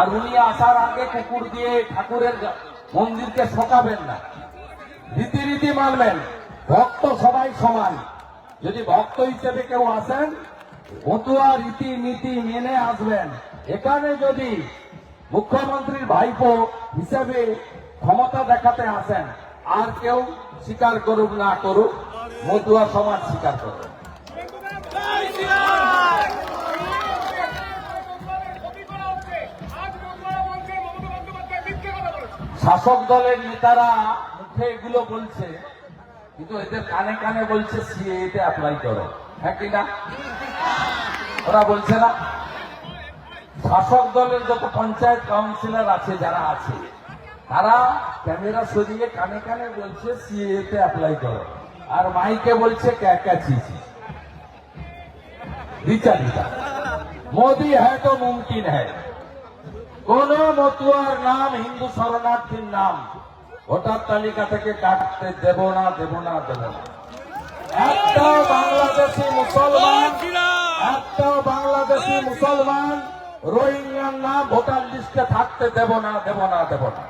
আর উনি আসার আগে কুকুর দিয়ে ঠাকুরের মন্দিরকে শোকাবেন না। রীতিরীতি মানবেন, ভক্ত সবাই সমান। যদি ভক্ত হিসেবে কেউ আসেন, মতুয়া রীতি নীতি মেনে আসবেন। এখানে যদি মুখ্যমন্ত্রীর ভাইপো হিসেবে ক্ষমতা দেখাতে আসেন, আর কেউ স্বীকার করুক না করুক, মতুয়া সমাজ স্বীকার করবে। শাসক দলের নেতারা মুখে এগুলো বলছে, কিন্তু এদের কানে কানে বলছে সিএতে অ্যাপ্লাই করো। হ্যাঁ কিনা ওরা বলছে না। শাসক দলের যত পঞ্চায়েত কাউন্সিলর আছে, যারা আছে, তারা ক্যামেরা সরিয়ে কানে কানে বলছে সিএতে অ্যাপ্লাই করো। আর মাইকে বলছে বিচারিতা মোদি হ্যাঁ তো মুমকিন হ্যাঁ কোন মতুয়ার নাম হিন্দু শরণার্থীর নাম। ভোটার তালিকা থেকে কাটতে দেব না দেব না দেব না। একটাও বাংলাদেশি মুসলমান একটাও বাংলাদেশি মুসলমান রোহিঙ্গার নাম ভোটার লিস্টে থাকতে দেব না দেব না দেব না।